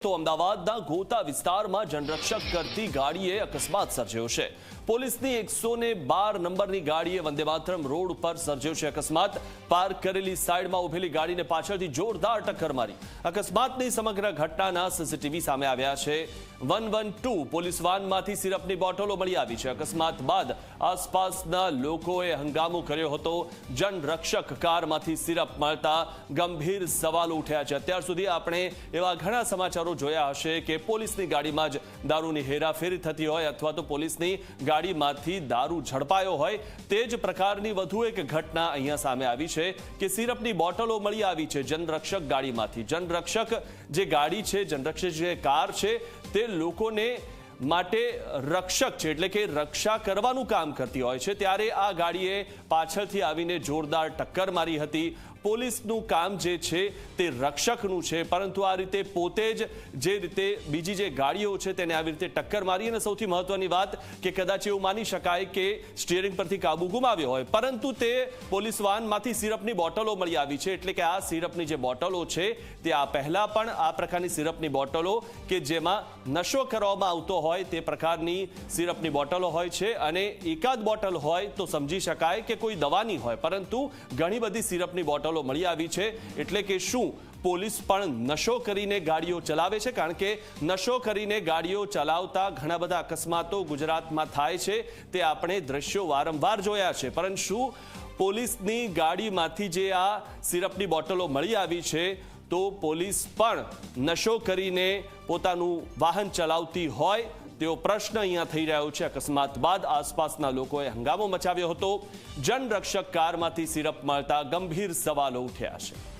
તો અમદાવાદના ગોતા વિસ્તારમાં જનરક્ષક કરતી ગાડીએ અકસ્માત સર્જ્યો છે. પોલીસની એકસો બાર નંબરની ગાડીએ વંદે માતરમ રોડ પર સર્જ્યો છે અકસ્માત. પાર્ક કરેલી સાઈડમાં ઉભેલી ગાડીને પાછળથી જોરદાર ટક્કર મારી. અકસ્માતની સમગ્ર ઘટનાના સીસીટીવી સામે આવ્યા છે. વન વન ટુ પોલીસ વાનમાંથી સિરપની બોટલો મળી આવી છે. અકસ્માત બાદ આસપાસના લોકોએ હંગામો કર્યો હતો. જનરક્ષક કારમાંથી સિરપ મળતા ગંભીર સવાલો ઉઠ્યા છે. અત્યાર સુધી આપણે એવા ઘણા સમાચારો જોયા હશે કે પોલીસની ગાડીમાં જ દારૂની હેરાફેરી થતી હોય અથવા તો પોલીસની ગાડીમાંથી દારૂ ઝડપાયો હોય, તે જ પ્રકારની વધુ એક ઘટના અહીંયા સામે આવી છે કે સિરપની બોટલો મળી આવી છે જનરક્ષક ગાડીમાંથી. જનરક્ષક જે ગાડી છે, જનરક્ષક જે કાર છે, તે લોકોને માટે રક્ષક છે, એટલે કે રક્ષા કરવાનું કામ કરતી હોય છે. ત્યારે આ ગાડીએ પાછળથી આવીને જોરદાર ટક્કર મારી હતી. પોલીસનું કામ જે છે તે રક્ષકનું છે, પરંતુ આ રીતે પોતે જ જે રીતે બીજી જે ગાડીઓ છે તેને આવી રીતે ટક્કર મારી અને સૌથી મહત્વની વાત કે કદાચ એવું માની શકાય કે સ્ટીયરિંગ પરથી કાબુ ગુમાવ્યો હોય, પરંતુ તે પોલીસ વાનમાંથી સિરપની બોટલો મળી આવી છે. એટલે કે આ સિરપની જે બોટલો છે તે આ પહેલાં પણ આ પ્રકારની સિરપની બોટલો કે જેમાં નશો કરવામાં આવતો હોય તે પ્રકારની સિરપની બોટલો હોય છે અને એકાદ બોટલ હોય તો સમજી શકાય કે કોઈ દવાની હોય. પરંતુ ઘણી બધી સિરપની બોટલો મળી આવી છે. એટલે કે શું? પોલીસ પણ નશો કરીને ગાડીઓ ચલાવે છે. કારણ કે નશો કરીને ગાડીઓ ચલાવતા ઘણા બધા અકસ્માતો ગુજરાતમાં થાય છે. તે આપણે દ્રશ્યો વારંવાર જોયા છે. પરંતુ શું પોલીસની ગાડીમાંથી જે આ સિરપની બોટલો મળી આવી છે તો પોલીસ પણ નશો કરીને પોતાનું વાહન ચલાવતી હોય તેવો પ્રશ્ન અહીંયા થઈ રહ્યો છે. અકસ્માત બાદ આસપાસના લોકોએ હંગામો મચાવ્યો હતો. જનરક્ષક કારમાંથી સિરપ મળતા ગંભીર સવાલો ઉઠ્યા છે.